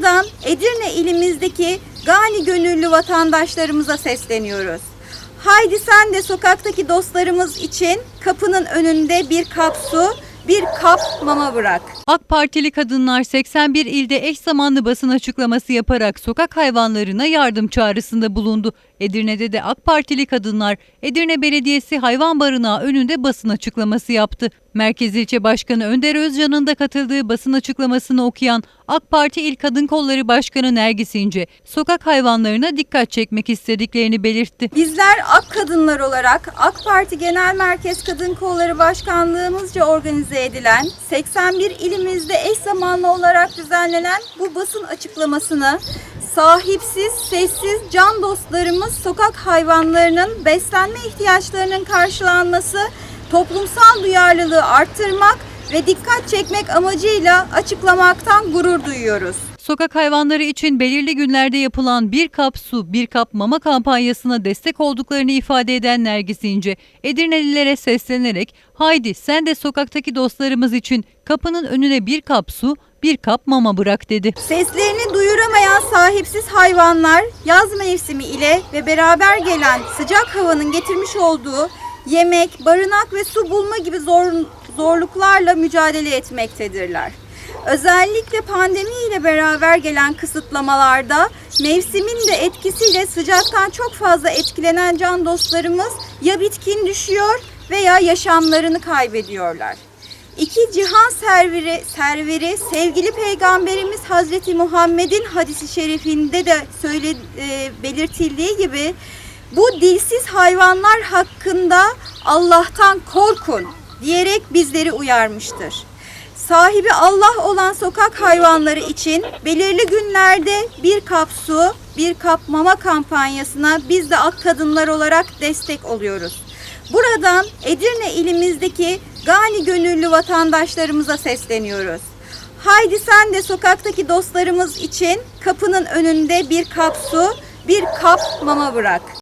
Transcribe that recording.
Buradan Edirne ilimizdeki gani gönüllü vatandaşlarımıza sesleniyoruz. Haydi sen de sokaktaki dostlarımız için kapının önünde bir kap su, bir kap mama bırak. AK Partili kadınlar 81 ilde eş zamanlı basın açıklaması yaparak sokak hayvanlarına yardım çağrısında bulundu. Edirne'de de AK Partili kadınlar Edirne Belediyesi hayvan barınağı önünde basın açıklaması yaptı. Merkez İlçe Başkanı Önder Özcan'ın da katıldığı basın açıklamasını okuyan AK Parti İl Kadın Kolları Başkanı Nergis İnce, sokak hayvanlarına dikkat çekmek istediklerini belirtti. Bizler AK Kadınlar olarak AK Parti Genel Merkez Kadın Kolları Başkanlığımızca organize edilen 81 ilimizde eş zamanlı olarak düzenlenen bu basın açıklamasını sahipsiz, sessiz can dostlarımız sokak hayvanlarının beslenme ihtiyaçlarının karşılanması, toplumsal duyarlılığı arttırmak ve dikkat çekmek amacıyla açıklamaktan gurur duyuyoruz. Sokak hayvanları için belirli günlerde yapılan bir kap su, bir kap mama kampanyasına destek olduklarını ifade eden Nergis İnce, Edirnelilere seslenerek haydi sen de sokaktaki dostlarımız için kapının önüne bir kap su, bir kap mama bırak dedi. Seslerini duyuramayan sahipsiz hayvanlar yaz mevsimi ile ve beraber gelen sıcak havanın getirmiş olduğu yemek, barınak ve su bulma gibi zor, zorluklarla mücadele etmektedirler. Özellikle pandemi ile beraber gelen kısıtlamalarda mevsimin de etkisiyle sıcaktan çok fazla etkilenen can dostlarımız ya bitkin düşüyor veya yaşamlarını kaybediyorlar. İki cihan serveri, serveri sevgili peygamberimiz Hazreti Muhammed'in hadisi şerifinde de söyle, e, belirtildiği gibi bu dilsiz hayvanlar hakkında Allah'tan korkun diyerek bizleri uyarmıştır. Sahibi Allah olan sokak hayvanları için belirli günlerde bir kap su, bir kap mama kampanyasına biz de ak kadınlar olarak destek oluyoruz. Buradan Edirne ilimizdeki gani gönüllü vatandaşlarımıza sesleniyoruz. Haydi sen de sokaktaki dostlarımız için kapının önünde bir kap su, bir kap mama bırak.